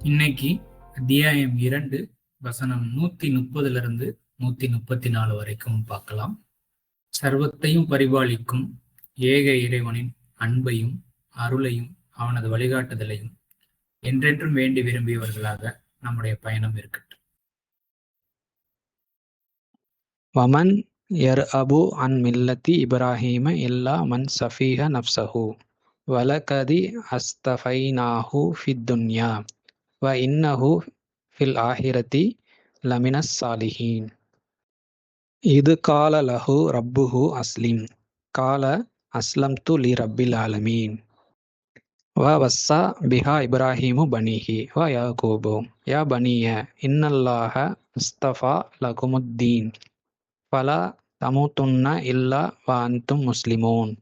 இன்னைக்கு அத்தியாயம் இரண்டு வசனம் நூத்தி முப்பதுல இருந்து நூத்தி முப்பத்தி நாலு வரைக்கும் பார்க்கலாம். சர்வத்தையும் பரிபாலிக்கும் ஏக இறைவனின் அன்பையும் அருளையும் அவனது வழிகாட்டுதலையும் என்றென்றும் வேண்டி விரும்பியவர்களாக நம்முடைய பயணம் இருக்கட்டும். வமன் யர்அபு அன் மில்லத்தி இப்ராஹிம இல்லா மன் சஃபீஹ நப்சஹூ வலகதி அஸ்தஃபைனாஹு ஃபித்துன்யா வ இன்னஹு ஃபில் ஆஹிரதி லமினஸ் சாலிஹீன். இது கால லஹு ரப்புஹு அஸ்லிம். கால அஸ்லம்து லி ரப்பில் ஆலமீன். வ வஸ்ஸா பிஹா இப்ராஹிமு பனிஹி. வ யாகூபு. யா பனிய இன்னல்லாஹ அஸ்தஃபா லகுமுத்தீன் ஃபலா தமுத்துன்ன இல்லா வ அந்தும் முஸ்லிமூன்.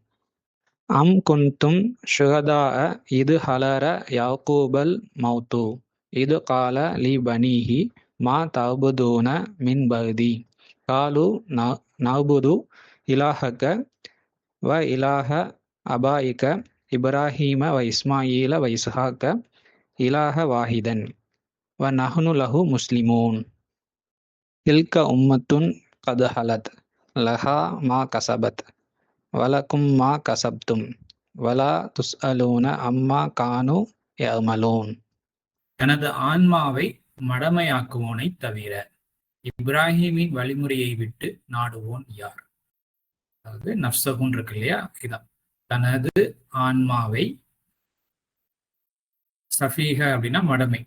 அம் குன்தும் ஷுகதா இது ஹலர யாக்கூபல் மௌத்து. இது கால லி பனீஹி மா தஅபுதூன மின் பகுதி காலு நஅபுது இலாஹக்க வ இலாஹ அபாயிக இப்ராஹீம வ இஸ்மாயில வ இஸ்ஹாக இலாஹ வாஹிதன் வ நஹ்னு லஹு முஸ்லிமூன் தில்க உம்மத்துன் கத் ஹலத் லஹா மா கசபத் வலக்கும் மா கசப்தும் வலா துஸ்அலூன அம்மா கானு யமலூன் தனது ஆன்மாவை மடமையாக்குவோனை தவிர இப்ராஹிமின் வழிமுறையை விட்டு நாடுவோன் யார்? அதாவது நப்சகுன் இருக்கு இல்லையா? இதான் தனது ஆன்மாவை சஃபீக அப்படின்னா மடமை.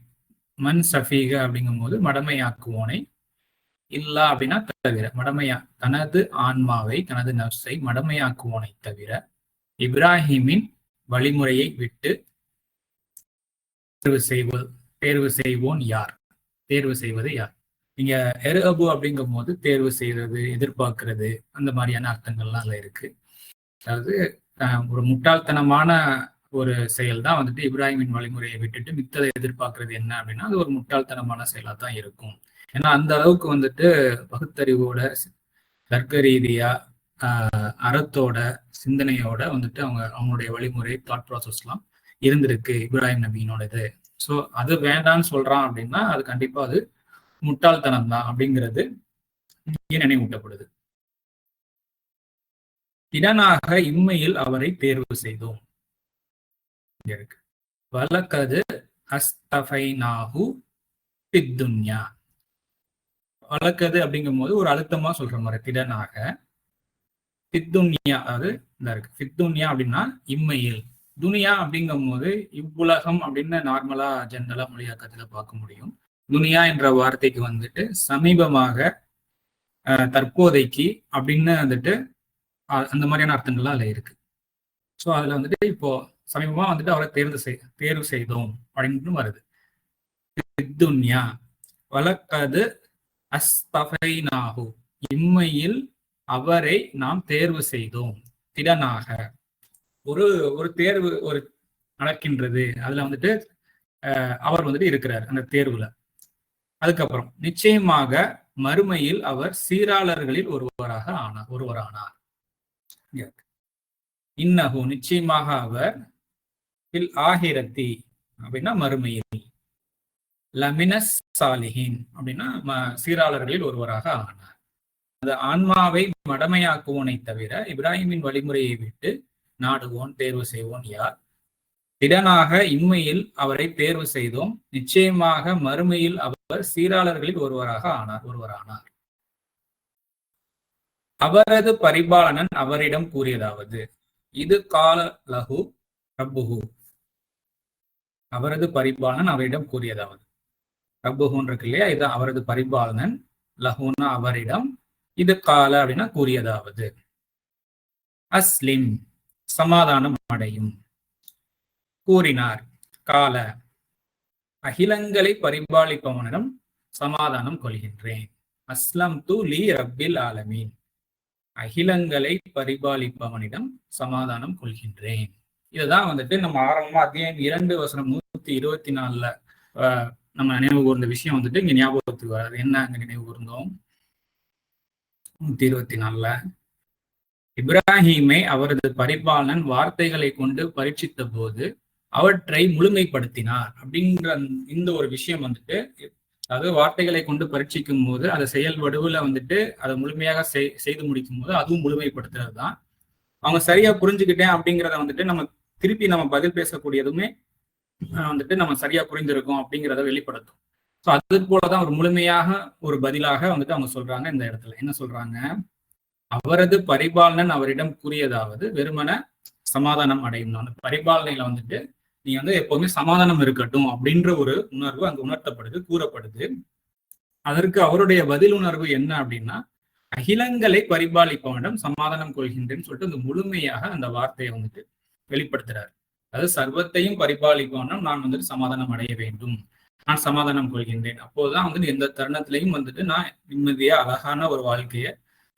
மண் சஃபீக அப்படிங்கும் போது மடமையாக்குவோனை இல்லா அப்படின்னா தவிர மடமையா தனது ஆன்மாவை தனது நர்ஸை மடமையாக்குவோனை தவிர இப்ராஹிமின் வழிமுறையை விட்டு தேர்வு செய்வது தேர்வு செய்வோன் யார்? தேர்வு செய்வது யார்? நீங்க எரு அபு அப்படிங்கும் போது தேர்வு செய்யறது எதிர்பார்க்கறது அந்த மாதிரியான அர்த்தங்கள்லாம் அதுல இருக்கு. அதாவது ஒரு முட்டாள்தனமான ஒரு செயல் தான் வந்துட்டு இப்ராஹிமின் வழிமுறையை விட்டுட்டு மித்ததை எதிர்பார்க்கறது என்ன அப்படின்னா அது ஒரு முட்டாள்தனமான செயலா தான் இருக்கும். ஏன்னா அந்த அளவுக்கு வந்துட்டு பகுத்தறிவோட தர்க்க ரீதியா ஆஹ் அறத்தோட சிந்தனையோட வந்துட்டு அவங்க அவங்களுடைய வழிமுறை தாட் ப்ராசஸ்லாம் இருந்திருக்கு இப்ராஹிம் நபியினோட இது ஸோ அது வேண்டான்னு சொல்றான் அப்படின்னா அது கண்டிப்பா அது முட்டாள்தனம் தான் அப்படிங்கிறது நினைவூட்டப்படுது. திடனாக இம்மையில் அவரை தேர்வு செய்தோம். இருக்கு. வழக்கது அஸ்தஃபைனாஹு பித்துன்யா. வழக்கது அப்படிங்கும் போது ஒரு அழுத்தமா சொல்ற மாதிரி திடனாக. பித்துன்யா அதாவது இந்த இருக்கு. பித்துன்யா அப்படின்னா இம்மையில். துனியா அப்படிங்கும் போது இவ்வுலகம் அப்படின்னு நார்மலா ஜென்ரலா மொழியாக்கத்துல பார்க்க முடியும். துனியா என்ற வார்த்தைக்கு வந்துட்டு சமீபமாக தற்போதைக்கு அப்படின்னு வந்துட்டு அந்த மாதிரியான அர்த்தங்கள்லாம் அதுல இருக்கு. ஸோ அதுல வந்துட்டு இப்போ சமீபமா வந்துட்டு அவரை தேர்வு செய் தேர்வு செய்தோம் அப்படின்னு வருது. துன்யா வழக்கது அஸ்தஃபைனாஹு இம்மையில் அவரை நாம் தேர்வு செய்தோம். திடனாக. ஒரு ஒரு தேர்வு ஒரு நடக்கின்றது. அதுல வந்துட்டு அவர் வந்துட்டு இருக்கிறார் அந்த தேர்வுல. அதுக்கப்புறம் நிச்சயமாக மறுமையில் அவர் சீராளர்களில் ஒருவராக ஆனார் ஒருவரானார். இன்னஹு நிச்சயமாக அவர் ஆகிரத்தி அப்படின்னா மறுமையில். லமினஸ் சாலிஹின் அப்படின்னா சீராளர்களில் ஒருவராக ஆனார். அந்த ஆன்மாவை மடமையாக்குவோனை தவிர இப்ராஹிமின் வழிமுறையை விட்டு நாடுவோன் தேர்வு செய்வோன் யார்? திடனாக இம்மையில் அவரை தேர்வு செய்தோம். நிச்சயமாக மறுமையில் அவர் சீராளர்களில் ஒருவராக ஆனார் ஒருவரானார். அவரது பரிபாலனன் அவரிடம் கூறியதாவது இது கால லகு ரப்புஹு. அவரது பரிபாலனன் அவரிடம் கூறியதாவது ரப்புஹூன் இருக்கு இல்லையா இது அவரது பரிபாலனன் லகுனா அவரிடம் இது கால அப்படின்னா கூறியதாவது. அஸ்லிம். சமாதானம் அடையும். கூறினார் கால அகிலங்களை பரிபாலிப்பவனிடம் சமாதானம் கொள்கின்றேன். அஸ்லம் து லி ரப்பில் ஆலமீன். அகிலங்களை பரிபாலிப்பவனிடம் சமாதானம் கொள்கின்றேன். இதுதான் வந்துட்டு நம்ம ஆரம்பமா அத்தியாயம் இரண்டு வசனம் நூத்தி இருபத்தி நாலுல நம்ம நினைவு கூர்ந்த விஷயம் வந்துட்டு இங்க ஞாபகத்துக்கு வராது. என்ன அங்க நினைவு கூர்ந்தோம்? நூத்தி இருபத்தி நாலுல. இப்ராஹீமை அவரது பரிபாலன் வார்த்தைகளை கொண்டு பரீட்சித்த போது அவற்றை முழுமைப்படுத்தினார். அப்படின்ற இந்த ஒரு விஷயம் வந்துட்டு அதாவது வார்த்தைகளை கொண்டு பரீட்சிக்கும் போது அதை செயல் வடிவுல வந்துட்டு அதை முழுமையாக செய்- செய்து முடிக்கும் போது அதுவும் முழுமைப்படுத்துறது தான் அவங்க சரியா புரிஞ்சுக்கிட்டேன் அப்படிங்கிறத வந்துட்டு நம்ம திருப்பி நம்ம பதில் பேசக்கூடியதுமே வந்துட்டு நம்ம சரியா புரிந்திருக்கோம் அப்படிங்கிறத வெளிப்படுத்தும். ஸோ அது போலதான் ஒரு முழுமையாக ஒரு பதிலாக வந்துட்டு அவங்க சொல்றாங்க இந்த இடத்துல. என்ன சொல்றாங்க? அவரது பரிபாலனன் அவரிடம் கூறியதாவது வெறுமன சமாதானம் அடையும் அந்த பரிபாலனையில வந்துட்டு நீ வந்து எப்பவுமே சமாதானம் இருக்கட்டும் அப்படின்ற ஒரு உணர்வு அங்கு உணர்த்தப்படுது கூறப்படுது. அதற்கு அவருடைய பதில் உணர்வு என்ன அப்படின்னா அகிலங்களை பரிபாலிப்பவனிடம் சமாதானம் கொள்கின்றேன்னு சொல்லிட்டு அந்த முழுமையாக அந்த வார்த்தையை வந்துட்டு வெளிப்படுத்துறாரு. அதாவது சர்வத்தையும் பரிபாலிப்பவனும் நான் வந்துட்டு சமாதானம் அடைய வேண்டும். நான் சமாதானம் கொள்கின்றேன். அப்போதுதான் வந்துட்டு எந்த தருணத்திலையும் வந்துட்டு நான் நிம்மதியா அழகான ஒரு வாழ்க்கையை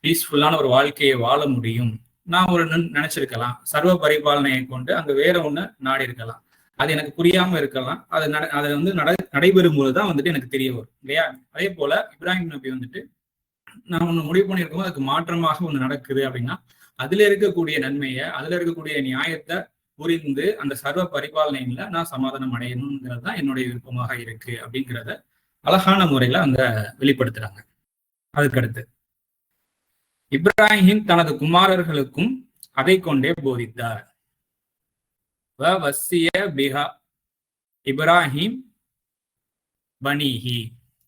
பீஸ்ஃபுல்லான ஒரு வாழ்க்கையை வாழ முடியும். நான் ஒரு நின்- நினைச்சிருக்கலாம். சர்வ பரிபாலனையை கொண்டு அங்க வேற ஒண்ணு நாடி இருக்கலாம். அது எனக்கு புரியாம இருக்கலாம். அது நட அது வந்து நட நடைபெறும் போதுதான் வந்துட்டு எனக்கு தெரிய வரும். இல்லையா? அதே போல இப்ராஹிம் நபி வந்துட்டு நான் ஒண்ணு முடிவு பண்ணியிருக்கோம் அதுக்கு மாற்றமாக ஒண்ணு நடக்குது அப்படின்னா அதுல இருக்கக்கூடிய நன்மையை அதுல இருக்கக்கூடிய நியாயத்தை புரிந்து அந்த சர்வ பரிபாலனையில நான் சமாதானம் அடையணுங்கிறது தான் என்னுடைய விருப்பமாக இருக்கு அப்படிங்கிறத அழகான முறையில அங்க வெளிப்படுத்துறாங்க. அதுக்கடுத்து. இப்ராஹிம் தனது குமாரர்களுக்கும் அதை கொண்டே போதித்தார். வ வசிய பிஹா இப்ராஹிம் பனிஹி.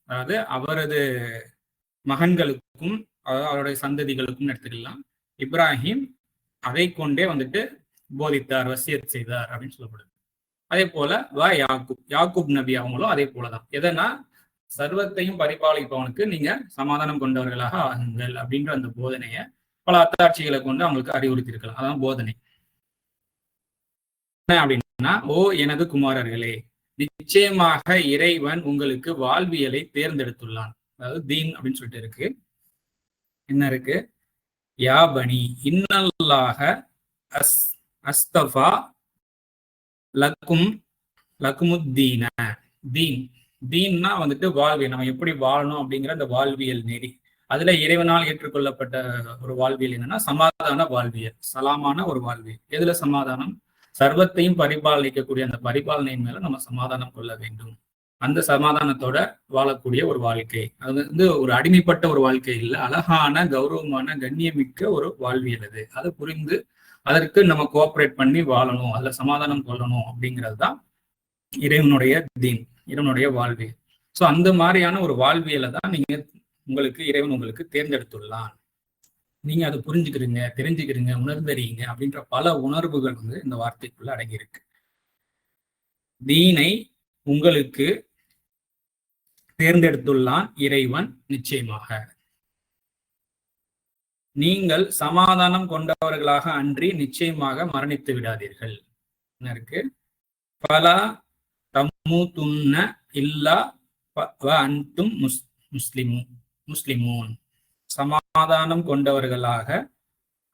அதாவது அவரது மகன்களுக்கும் அவருடைய சந்ததிகளுக்கும் எடுத்துக்கலாம். இப்ராஹிம் அதை கொண்டே வந்துட்டு போதித்தார் வசியத் செய்தார் அப்படின்னு சொல்லப்படுது. அதே போல வ யாக்குப் யாக்குப் நபி அவங்களும் அதே போலதான். எதனா சர்வத்தையும் பரிபாலிப்பவனுக்கு நீங்க சமாதானம் கொண்டவர்களாக ஆகுங்கள் அப்படின்ற அந்த போதனைய பல அத்தாட்சிகளை கொண்டு அவங்களுக்கு அறிவுறுத்திருக்கலாம் அதான் போதனை. என்ன அப்படின்னா ஓ எனது குமாரர்களே நிச்சயமாக இறைவன் உங்களுக்கு வாழ்வியலை தேர்ந்தெடுத்துள்ளான். அதாவது தீன் அப்படின்னு சொல்லிட்டு இருக்கு. என்ன இருக்கு? யாபனி இன்னல்லாக அஸ் அஸ்தபா லக்கும் லக்குமுத்தீன தீன். தீன்னா வந்துட்டு வாழ்வியல் நம்ம எப்படி வாழணும் அப்படிங்கிற அந்த வாழ்வியல் நெறி. அதுல இறைவனால் ஏற்றுக்கொள்ளப்பட்ட ஒரு வாழ்வியல் என்னன்னா சமாதான வாழ்வியல். சலாமான ஒரு வாழ்வியல். எதுல சமாதானம்? சர்வத்தையும் பரிபாலிக்கக்கூடிய அந்த பரிபாலனையின் மேல நம்ம சமாதானம் கொள்ள வேண்டும். அந்த சமாதானத்தோட வாழக்கூடிய ஒரு வாழ்க்கை. அது வந்து ஒரு அடிமைப்பட்ட ஒரு வாழ்க்கை இல்லை. அழகான கௌரவமான கண்ணியமிக்க ஒரு வாழ்வியல் அது. அதை புரிந்து அதற்கு நம்ம கோஆப்ரேட் பண்ணி வாழணும். அதுல சமாதானம் கொள்ளணும் அப்படிங்கிறது தான் இறைவனுடைய தீன் இறைவனுடைய வாழ்வியல் ஸோ அந்த மாதிரியான ஒரு வாழ்வியலை தான் நீங்க உங்களுக்கு இறைவன் உங்களுக்கு தேர்ந்தெடுத்துள்ளான். நீங்க அதை புரிஞ்சுக்கிறீங்க தெரிஞ்சுக்கிறீங்க உணர்ந்தறீங்க அப்படின்ற பல உணர்வுகள் வந்து இந்த வார்த்தைக்குள்ள அடங்கியிருக்கு. தீனை உங்களுக்கு தேர்ந்தெடுத்துள்ளான் இறைவன் நிச்சயமாக. நீங்கள் சமாதானம் கொண்டவர்களாக அன்றி நிச்சயமாக மரணித்து விடாதீர்கள். இருக்கு? பல தமுதுன்ன இல்லா வ- வ அன்தும் முஸ் முஸ்லிமு முஸ்லிமூன். சமாதானம் கொண்டவர்களாக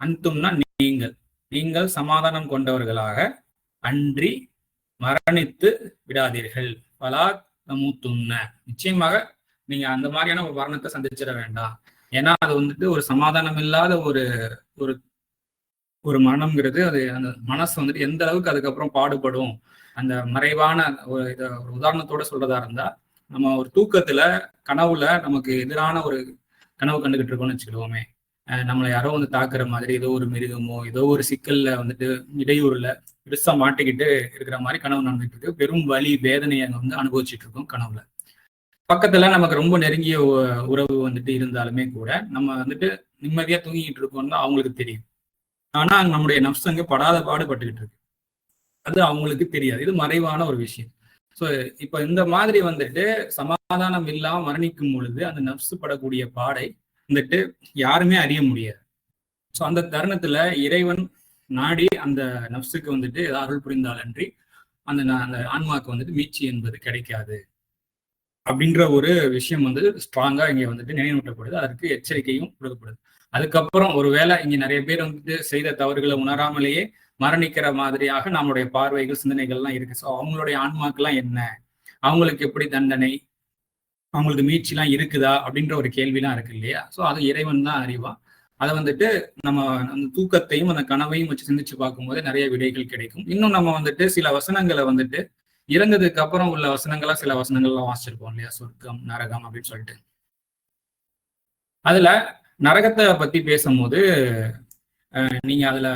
அன்தும்னா நீங்கள். நீங்கள் சமாதானம் கொண்டவர்களாக அன்றி மரணித்து விடாதீர்கள். பலா தமுத்துன்ன நிச்சயமாக நீங்க அந்த மாதிரியான ஒரு மரணத்தை சந்திச்சிட வேண்டாம். ஏன்னா அது வந்துட்டு ஒரு சமாதானம் இல்லாத ஒரு ஒரு ஒரு மனம்ங்கிறது அது அந்த மனசு வந்துட்டு எந்த அளவுக்கு அதுக்கப்புறம் பாடுபடும். அந்த மறைவான ஒரு இதை ஒரு உதாரணத்தோட சொல்றதா இருந்தா நம்ம ஒரு தூக்கத்துல கனவுல நமக்கு எதிரான ஒரு கனவு கண்டுகிட்டு இருக்கோம்னு வச்சுக்கிடுவோமே நம்மளை யாரோ வந்து தாக்குற மாதிரி ஏதோ ஒரு மிருகமோ ஏதோ ஒரு சிக்கல்ல வந்துட்டு இடையூறுல பெருசா மாட்டிக்கிட்டு இருக்கிற மாதிரி கனவு நடந்துட்டு இருக்கு. பெரும் வலி வேதனையை அங்க வந்து அனுபவிச்சுட்டு இருக்கோம் கனவுல. பக்கத்துல நமக்கு ரொம்ப நெருங்கிய உ- உறவு வந்துட்டு இருந்தாலுமே கூட நம்ம வந்துட்டு நிம்மதியா தூங்கிக்கிட்டு இருக்கோம்னு அவங்களுக்கு தெரியும். ஆனா நம்முடைய நப்சங்க படாத பாடுபட்டுக்கிட்டு இருக்கு. அது அவங்களுக்கு தெரியாது. இது மறைவான ஒரு விஷயம். ஸோ இப்ப இந்த மாதிரி வந்துட்டு சமாதானம் இல்லாம மரணிக்கும் பொழுது அந்த நப்சு படக்கூடிய பாடை வந்துட்டு யாருமே அறிய முடியாது. ஸோ அந்த தருணத்துல இறைவன் நாடி அந்த நப்சுக்கு வந்துட்டு ஏதாவது அருள் புரிந்தாலன்றி அந்த அந்த ஆன்மாக்கு வந்துட்டு மீட்சி என்பது கிடைக்காது. அப்படின்ற ஒரு விஷயம் வந்து ஸ்ட்ராங்கா இங்க வந்துட்டு நினைவூட்டப்படுது. அதற்கு எச்சரிக்கையும் கொடுக்கப்படுது. அதுக்கப்புறம் ஒருவேளை இங்க நிறைய பேர் வந்துட்டு செய்த தவறுகளை உணராமலேயே மரணிக்கிற மாதிரியாக நம்மளுடைய பார்வைகள் சிந்தனைகள்லாம் இருக்கு. ஸோ அவங்களுடைய ஆன்மாக்கெல்லாம் என்ன? அவங்களுக்கு எப்படி தண்டனை? அவங்களுக்கு மீட்சிலாம் இருக்குதா? அப்படின்ற ஒரு கேள்விலாம் இருக்கு இல்லையா? ஸோ அது இறைவன் தான் அறிவான் அதை வந்துட்டு நம்ம அந்த தூக்கத்தையும் அந்த கனவையும் வச்சு சிந்திச்சு பார்க்கும்போது நிறைய விடைகள் கிடைக்கும். இன்னும் நம்ம வந்துட்டு சில வசனங்களை வந்துட்டு இறந்ததுக்கு அப்புறம் உள்ள வசனங்களா சில வசனங்கள்லாம் வாசிச்சிருப்போம் இல்லையா? சொர்க்கம் நரகம் அப்படின்னு சொல்லிட்டு. அதுல நரகத்தை பத்தி பேசும்போது நீங்க அதுல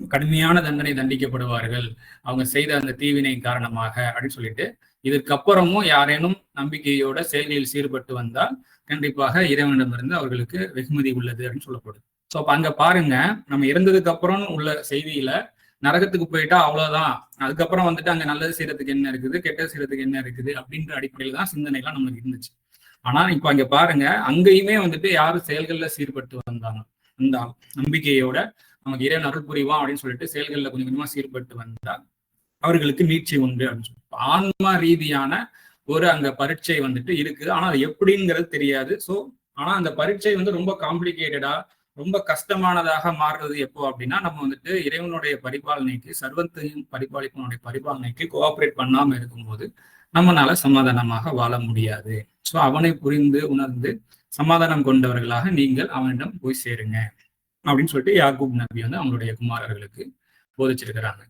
கடுமையான தண்டனை தண்டிக்கப்படுவார்கள். அவங்க செய்த அந்த தீவினை காரணமாக அப்படின்னு சொல்லிட்டு இதுக்கப்புறமும் யாரேனும் நம்பிக்கையோட செயல்களில் சீர்பட்டு வந்தால் கண்டிப்பாக இறைவனிடமிருந்து அவர்களுக்கு வெகுமதி உள்ளது அப்படின்னு சொல்லப்படுது ஸோ அப்ப அங்க பாருங்க நம்ம இறந்ததுக்கு அப்புறம் உள்ள செய்தியில நரகத்துக்கு போயிட்டா அவ்வளவுதான். அதுக்கப்புறம் வந்துட்டு அங்க நல்லது செய்யறதுக்கு என்ன இருக்குது கெட்டது செய்யறதுக்கு என்ன இருக்குது அப்படின்ற அடிப்படையில தான் சிந்தனை எல்லாம் நம்மளுக்கு இருந்துச்சு. ஆனா இப்ப அங்க பாருங்க அங்கேயுமே வந்துட்டு யாரும் செயல்கள்ல சீர்பட்டு வந்தாங்க அந்த நம்பிக்கையோட நமக்கு இறைவன் அருள் புரிவான் அப்படின்னு சொல்லிட்டு செயல்களில் கொஞ்சம் கொஞ்சமா சீர்பட்டு வந்தால் அவர்களுக்கு நீட்சி உண்டு அப்படின்னு சொல்லி. ஆன்மா ரீதியான ஒரு அங்க பரீட்சை வந்துட்டு இருக்குது ஆனா அது எப்படிங்கிறது தெரியாது. ஸோ ஆனா அந்த பரீட்சை வந்து ரொம்ப காம்ப்ளிகேட்டடா ரொம்ப கஷ்டமானதாக மாறுறது எப்போ அப்படின்னா நம்ம வந்துட்டு இறைவனுடைய பரிபாலனைக்கு சர்வத்தையும் பரிபாலிப்பனுடைய பரிபாலனைக்கு கோஆப்ரேட் பண்ணாம இருக்கும்போது நம்மளால சமாதானமாக வாழ முடியாது. ஸோ அவனை புரிந்து உணர்ந்து சமாதானம் கொண்டவர்களாக நீங்கள் அவனிடம் போய் சேருங்க. அப்படின்னு சொல்லிட்டு யாக்கூப் நபி வந்து அவங்களுடைய குமாரர்களுக்கு போதிச்சிருக்கிறாங்க.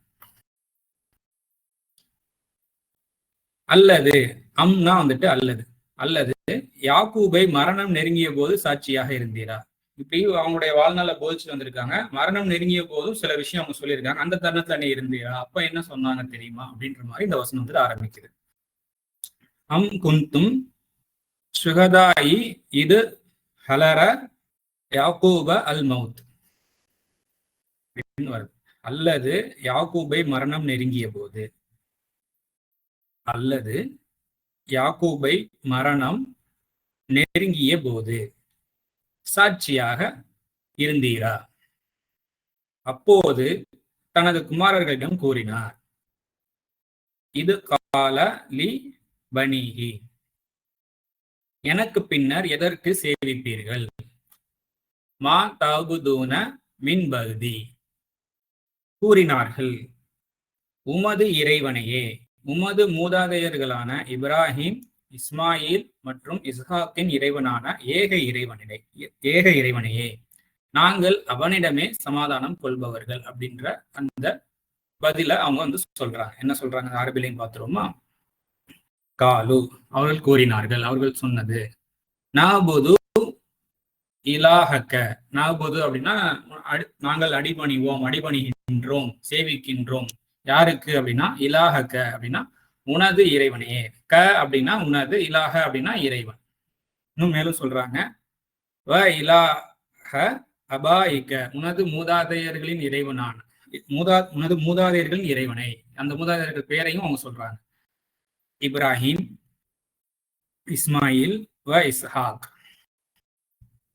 அல்லது அம்னா வந்துட்டு அல்லது. அல்லது யாக்கூபை மரணம் நெருங்கிய போது சாட்சியாக இருந்தீரா? இப்படி அவங்களுடைய வாழ்நாள போதிச்சுட்டு வந்திருக்காங்க. மரணம் நெருங்கிய போதும் சில விஷயம் அவங்க சொல்லியிருக்காங்க. அந்த தருணத்துல நீ இருந்தீரா? அப்ப என்ன சொன்னாங்க தெரியுமா? அப்படின்ற மாதிரி இந்த வசனம் வந்து ஆரம்பிக்குது. அம் குந்தும் சுகதாயி இது ஹலர யாக்கூப அல் மவுத் வருது. அல்லது யாக்கூபை மரணம் நெருங்கிய போது. அல்லது யாக்கூபை மரணம் நெருங்கிய போது. சாட்சியாக இருந்தீரா? அப்போது தனது குமாரர்களிடம் கூறினார் இது கால லி பனிகி எனக்கு பின்னர் எதற்கு சேவிப்பீர்கள்? மா தாகுதூன மின்பகுதி. கூறினார்கள் உமது இறைவனையே உமது மூதாதையர்களான இப்ராஹிம் இஸ்மாயில் மற்றும் இஸ்ஹாக்கின் இறைவனான ஏக இறைவனிடை ஏக இறைவனையே நாங்கள் அவனிடமே சமாதானம் கொள்பவர்கள் அப்படின்ற அந்த பதில அவங்க வந்து சொல்றாங்க. என்ன சொல்றாங்க? அரபிலையும் பார்த்துருவோமா? காலு. அவர்கள் கூறினார்கள் அவர்கள் சொன்னது நாபுது இலாஹக்க. நாபுது அப்படின்னா நாங்கள் அடிபணிவோம் அடிபணிகின்றோம் சேவிக்கின்றோம். யாருக்கு அப்படின்னா இலாஹக்க அப்படின்னா உனது இறைவனையே க அப்படின்னா உனது இலாக அப்படின்னா இறைவன். இன்னும் மேலும் சொல்றாங்க. வ இலாஹ அபாயிக்க. உனது மூதாதையர்களின் இறைவனான. மூதா உனது மூதாதையர்களின் இறைவனை. அந்த மூதாதையர்கள் பேரையும் அவங்க சொல்றாங்க. இப்ராஹிம் இஸ்மாயில் வ இஸ்ஹாக்.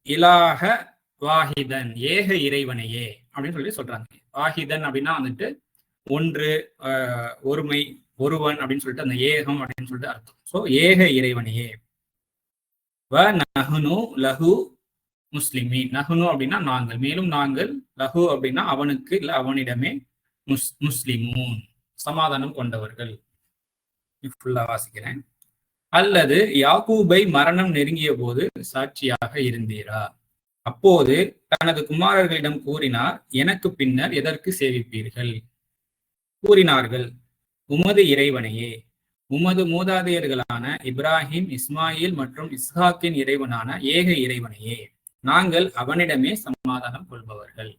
இலாக வாஹிதன் ஏக இறைவனையே அப்படின்னு சொல்லி சொல்றாங்க. வாஹிதன் அப்படின்னா வந்துட்டு ஒன்று ஒருமை ஒருவன் அப்படின்னு சொல்லிட்டு அந்த ஏகம் அப்படின்னு சொல்லிட்டு அர்த்தம். ஸோ ஏக இறைவனையே. வ நகுனு லகு முஸ்லிமி நகுனு அப்படின்னா நாங்கள். மேலும் நாங்கள் லகு அப்படின்னா அவனுக்கு இல்ல அவனிடமே முஸ் முஸ்லிமூன். சமாதானம் கொண்டவர்கள். ஃபுல்லா வாசிக்கிறேன். அல்லது யாக்கூபை மரணம் நெருங்கிய போது சாட்சியாக இருந்தீரா? அப்போது தனது குமாரர்களிடம் கூறினார் எனக்கு பின்னர் எதற்கு சேவிப்பீர்கள்? கூறினார்கள் உமது இறைவனையே உமது மூதாதையர்களான இப்ராஹிம் இஸ்மாயில் மற்றும் இஸ்ஹாக்கின் இறைவனான ஏக இறைவனையே நாங்கள் அவனிடமே சமாதானம் கொள்பவர்கள்.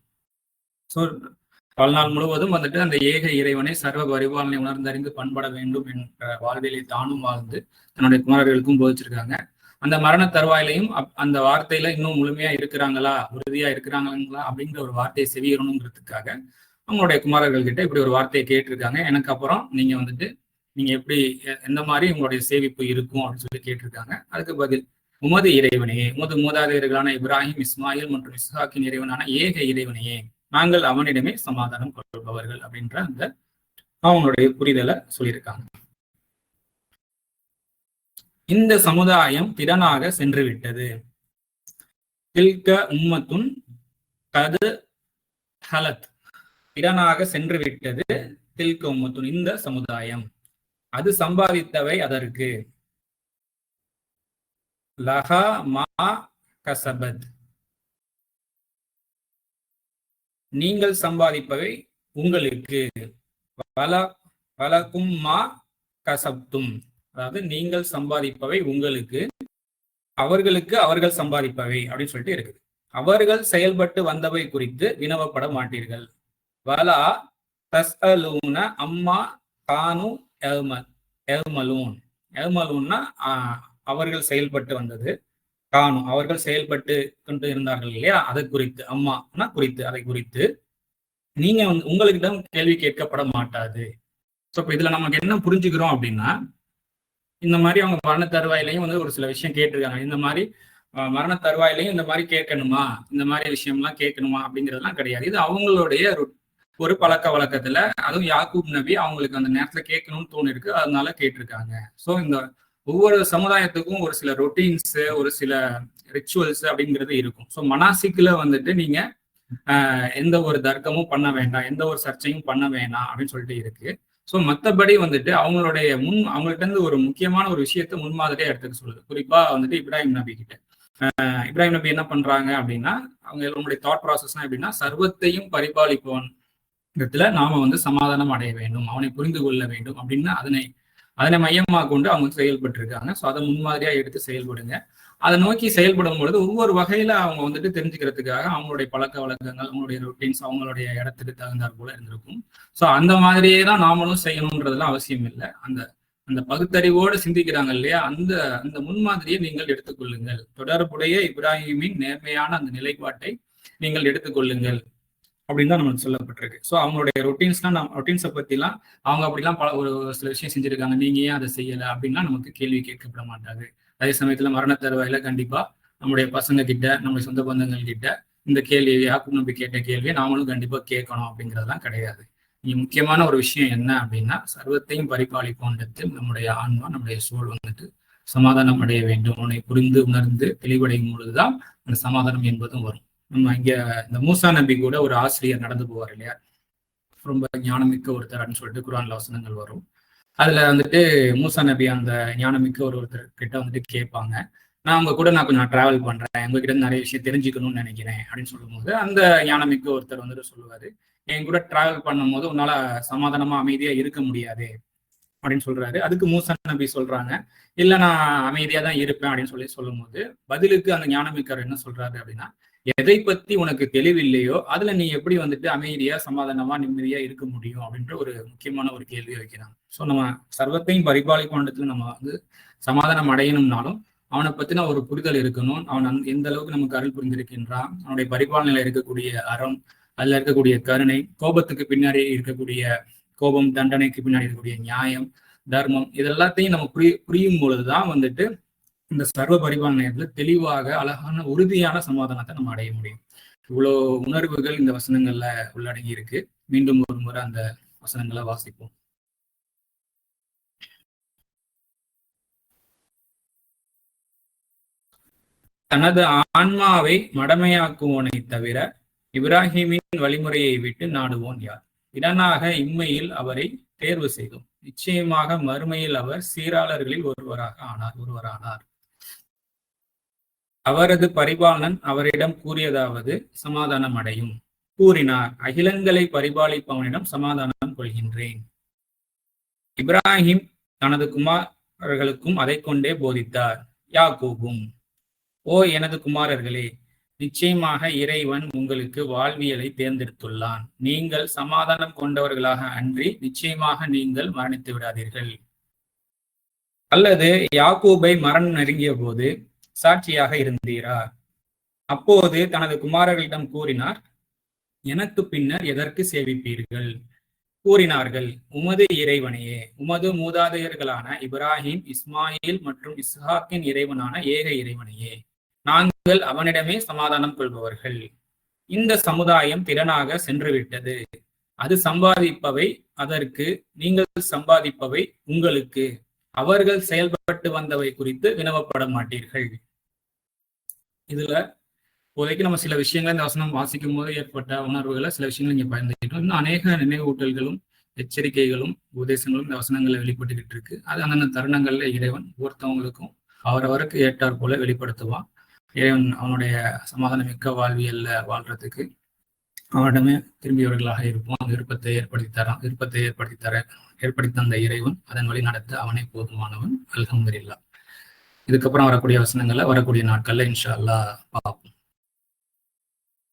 வாழ்நாள் முழுவதும் வந்துட்டு அந்த ஏக இறைவனை சர்வ பரிபாலனை உணர்ந்தறிந்து பண்பட வேண்டும் என்ற வாழ்விலை தானும் வாழ்ந்து தன்னுடைய குமாரர்களுக்கும் போதிச்சிருக்காங்க. அந்த மரண தருவாயிலையும் அந்த வார்த்தையில இன்னும் முழுமையா இருக்கிறாங்களா உறுதியா இருக்கிறாங்களா அப்படிங்கிற ஒரு வார்த்தையை செவியறணுங்கிறதுக்காக அவங்களுடைய குமாரர்கள் கிட்ட இப்படி ஒரு வார்த்தையை கேட்டிருக்காங்க. எனக்கு அப்புறம் நீங்க வந்துட்டு நீங்க எப்படி எந்த மாதிரி உங்களுடைய சேவிப்பு இருக்கும் அப்படின்னு சொல்லி கேட்டிருக்காங்க. அதுக்கு பதில் உமது இறைவனையே உமது மூதாதையர்களான இப்ராஹிம் இஸ்மாயில் மற்றும் இஸ்ஹாக்கின் இறைவனான ஏக இறைவனையே நாங்கள் அவனிடமே சமாதானம் கொள்பவர்கள் அப்படின்ற அந்த அவங்களுடைய புரிதலை சொல்லியிருக்காங்க. இந்த சமுதாயம் திறனாக சென்று விட்டது தில்க உம்மத்துன் கது ஹலத். திறனாக சென்று விட்டது தில்க உம்மத்துன் இந்த சமுதாயம். அது சம்பாதித்தவை அதற்கு. லஹா மா கசபத். நீங்கள் சம்பாதிப்பவை உங்களுக்கு. வல வலக்கும் மா கசப்தும். அதாவது நீங்கள் சம்பாதிப்பவை உங்களுக்கு. அவர்களுக்கு அவர்கள் சம்பாதிப்பவை அப்படின்னு சொல்லிட்டு இருக்குது. அவர்கள் செயல்பட்டு வந்தவை குறித்து வினவப்பட மாட்டீர்கள். வலா தஸ்அலூன அம்மா கானு எல்மல் எல்மலூன் எல்மலூன்னா அவர்கள் செயல்பட்டு வந்தது. காணும். அவர்கள் செயல்பட்டு கொண்டு இருந்தார்கள் இல்லையா? அதை குறித்து அம்மானா குறித்து அதை குறித்து. நீங்க வந்து உங்களுக்கிடம் கேள்வி கேட்கப்பட மாட்டாது. ஸோ இப்போ இதுல நமக்கு என்ன புரிஞ்சுக்கிறோம் அப்படின்னா இந்த மாதிரி அவங்க மரண தருவாயிலையும் வந்து ஒரு சில விஷயம் கேட்டிருக்காங்க. இந்த மாதிரி மரண தருவாயிலையும் இந்த மாதிரி கேட்கணுமா? இந்த மாதிரி விஷயம்லாம் கேட்கணுமா? அப்படிங்கிறதுலாம் கிடையாது. இது அவங்களுடைய ஒரு பழக்க வழக்கத்துல அதுவும் யாக்கூப் நபி அவங்களுக்கு அந்த நேரத்துல கேட்கணும்னு தோணிருக்கு. அதனால கேட்டிருக்காங்க. ஸோ இந்த ஒவ்வொரு சமுதாயத்துக்கும் ஒரு சில ரொட்டீன்ஸ் ஒரு சில ரிச்சுவல்ஸ் அப்படிங்கிறது இருக்கும். ஸோ மனாசிக்கில் வந்துட்டு நீங்க எந்த ஒரு தர்க்கமும் பண்ண வேண்டாம் எந்த ஒரு சர்ச்சையும் பண்ண வேண்டாம் அப்படின்னு சொல்லிட்டு இருக்கு. ஸோ மற்றபடி வந்துட்டு அவங்களுடைய முன் அவங்கள்ட்ட இருந்து ஒரு முக்கியமான ஒரு விஷயத்த முன்மாதிரியா எடுத்துக்க சொல்லுது. குறிப்பா வந்துட்டு இப்ராஹிம் நபி கிட்ட. இப்ராஹிம் நபி என்ன பண்றாங்க அப்படின்னா அவங்க அவங்களுடைய தாட் ப்ராசஸ்னா எப்படின்னா சர்வத்தையும் பரிபாலிப்பவன் இடத்துல நாம வந்து சமாதானம் அடைய வேண்டும் அவனை புரிந்து கொள்ள வேண்டும் அப்படின்னு அதனை அதனை மையமாக கொண்டு அவங்க செயல்பட்டு இருக்காங்க ஸோ அதை முன்மாதிரியா எடுத்து செயல்படுங்க. அதை நோக்கி செயல்படும் பொழுது ஒவ்வொரு வகையில அவங்க வந்துட்டு தெரிஞ்சுக்கிறதுக்காக அவங்களுடைய பழக்க வழக்கங்கள் அவங்களுடைய ரொட்டீன்ஸ் அவங்களுடைய இடத்துக்கு தகுந்தாற் போல இருந்திருக்கும். ஸோ அந்த மாதிரியே தான் நாமளும் செய்யணுன்றதுலாம் அவசியம் இல்லை. அந்த அந்த பகுத்தறிவோடு சிந்திக்கிறாங்க இல்லையா? அந்த அந்த முன்மாதிரியை நீங்கள் எடுத்துக்கொள்ளுங்கள். தொடர்புடைய இப்ராஹிமின் நேர்மையான அந்த நிலைப்பாட்டை நீங்கள் எடுத்துக்கொள்ளுங்கள். அப்படின்னு தான் நமக்கு சொல்லப்பட்டிருக்கு. ஸோ அவங்களுடைய ரொட்டீன்ஸ்லாம் நம்ம ரொட்டீன்ஸை பற்றிலாம் அவங்க அப்படிலாம் பல ஒரு சில விஷயம் செஞ்சுருக்காங்க. நீங்க ஏன் அதை செய்யலை? அப்படின்லாம் நமக்கு கேள்வி கேட்கப்பட மாட்டாது. அதே சமயத்தில் மரண தருவாயில கண்டிப்பாக நம்முடைய பசங்க கிட்ட நம்முடைய சொந்த பந்தங்கள் கிட்ட இந்த கேள்வி யாக்கும் நம்பி கேட்ட கேள்வியை நாமளும் கண்டிப்பாக கேட்கணும் அப்படிங்கிறதெல்லாம் கிடையாது. இங்கே முக்கியமான ஒரு விஷயம் என்ன அப்படின்னா சர்வத்தையும் பரிபாலிப்போன்றத்தில் நம்முடைய ஆன்மா நம்முடைய சூழ் வந்துட்டு சமாதானம் அடைய வேண்டும். உன்னை புரிந்து உணர்ந்து தெளிவடையும் பொழுதுதான் அந்த சமாதானம் என்பதும் வரும். நம்ம இங்க இந்த மூசா நபி கூட ஒரு ஆசிரியர் நடந்து போவார் இல்லையா? ரொம்ப ஞானமிக்க அப்படின்னு சொல்லிட்டு குரான்ல வசனங்கள் வரும். அதுல வந்துட்டு மூசா நபி அந்த ஞானமிக்க ஒரு ஒருத்தர் கிட்ட வந்துட்டு கேட்பாங்க. நான் உங்க கூட நான் கொஞ்சம் டிராவல் பண்றேன். உங்ககிட்ட நிறைய விஷயம் தெரிஞ்சுக்கணும்னு நினைக்கிறேன் அப்படின்னு சொல்லும்போது அந்த ஞானமிக்க ஒருத்தர் வந்துட்டு சொல்லுவாரு. என் கூட டிராவல் பண்ணும்போது உன்னால சமாதானமா அமைதியா இருக்க முடியாது அப்படின்னு சொல்றாரு. அதுக்கு மூசா நபி சொல்றாங்க. இல்ல நான் அமைதியா தான் இருப்பேன் அப்படின்னு சொல்லி சொல்லும் போது பதிலுக்கு அந்த ஞானமிக்கர் என்ன சொல்றாரு அப்படின்னா எதை பத்தி உனக்கு தெளிவில்லையோ அதுல நீ எப்படி வந்துட்டு அமைதியா சமாதானமா நிம்மதியா இருக்க முடியும் அப்படின்ற ஒரு முக்கியமான ஒரு கேள்வியை வைக்கிறாங்க. ஸோ நம்ம சர்வத்தையும் பரிபாலிக்கோண்டத்துல நம்ம வந்து சமாதானம் அடையணும்னாலும் அவனை பத்தின ஒரு புரிதல் இருக்கணும். அவன் எந்த அளவுக்கு நமக்கு அருள் புரிந்திருக்கின்றான். அவனுடைய பரிபாலனையில இருக்கக்கூடிய அறம் அதுல இருக்கக்கூடிய கருணை கோபத்துக்கு பின்னாடி இருக்கக்கூடிய கோபம் தண்டனைக்கு பின்னாடி இருக்கக்கூடிய நியாயம் தர்மம் இது எல்லாத்தையும் நம்ம புரிய புரியும் பொழுதுதான் வந்துட்டு இந்த சர்வ பரிபாலனையத்துல தெளிவாக அழகான உறுதியான சமாதானத்தை நம்ம அடைய முடியும். இவ்வளோ உணர்வுகள் இந்த வசனங்கள்ல உள்ளடங்கி இருக்கு. மீண்டும் ஒரு முறை அந்த வசனங்களை வாசிப்போம். தனது ஆன்மாவை மடமையாக்குவோனை தவிர இப்ராஹிமின் வழிமுறையை விட்டு நாடுவோன் யார்? இடனாக இம்மையில் அவரை தேர்வு செய்தோம். நிச்சயமாக மறுமையில் அவர் சீராளர்களில் ஒருவராக ஆனார் ஒருவரானார். அவரது பரிபாலன் அவரிடம் கூறியதாவது சமாதானம் அடையும் கூறினார் அகிலங்களை பரிபாலிப்பவனிடம் சமாதானம் கொள்கின்றேன். இப்ராஹிம் தனது குமாரர்களுக்கும் அதை கொண்டே போதித்தார். யாகூபும் ஓ எனது குமாரர்களே நிச்சயமாக இறைவன் உங்களுக்கு வாழ்வியலை தேர்ந்தெடுத்துள்ளான். நீங்கள் சமாதானம் கொண்டவர்களாக அன்றி நிச்சயமாக நீங்கள் மரணித்து விடாதீர்கள். அல்லது யாக்கூபை மரணம் நெருங்கிய போது சாட்சியாக இருந்தீரா? அப்போது தனது குமாரர்களிடம் கூறினார் எனக்கு பின்னர் எதற்கு சேவிப்பீர்கள்? கூறினார்கள் உமது இறைவனையே உமது மூதாதையர்களான இப்ராஹிம் இஸ்மாயில் மற்றும் இஸ்ஹாக்கின் இறைவனான ஏக இறைவனையே நாங்கள் அவனிடமே சமாதானம் கொள்பவர்கள். இந்த சமுதாயம் திறனாக சென்றுவிட்டது. அது சம்பாதிப்பவை அதற்கு நீங்கள் சம்பாதிப்பவை உங்களுக்கு. அவர்கள் செயல்பட்டு வந்தவை குறித்து வினவப்பட மாட்டீர்கள். இதுல இப்போதைக்கு நம்ம சில விஷயங்களை இந்த வசனம் வாசிக்கும் போது ஏற்பட்ட உணர்வுகளை சில விஷயங்கள் இங்க பயந்துக்கிட்டோம் இன்னும் அநேக நினைவூட்டல்களும் எச்சரிக்கைகளும் உபதேசங்களும் இந்த வசனங்களை வெளிப்பட்டுக்கிட்டு இருக்கு. அது அந்தந்த தருணங்கள்ல இறைவன் ஒருத்தவங்களுக்கும் அவரவருக்கு ஏற்றார் போல வெளிப்படுத்துவான் இறைவன் அவனுடைய சமாதானமிக்க வாழ்வியல்ல வாழ்றதுக்கு அவனிடமே திரும்பியவர்களாக இருப்போம். விருப்பத்தை ஏற்படுத்தி தரான் விருப்பத்தை ஏற்படுத்தி தர ஏற்படுத்தி தந்த இறைவன் அதன் வழி நடத்த அவனே போதுமானவன் அல்ஹம்துலில்லாஹ் இதுக்கப்புறம் வரக்கூடிய வசனங்களை வரக்கூடிய நாட்கள்ல இன்ஷா அல்லாஹ் பார்ப்போம்.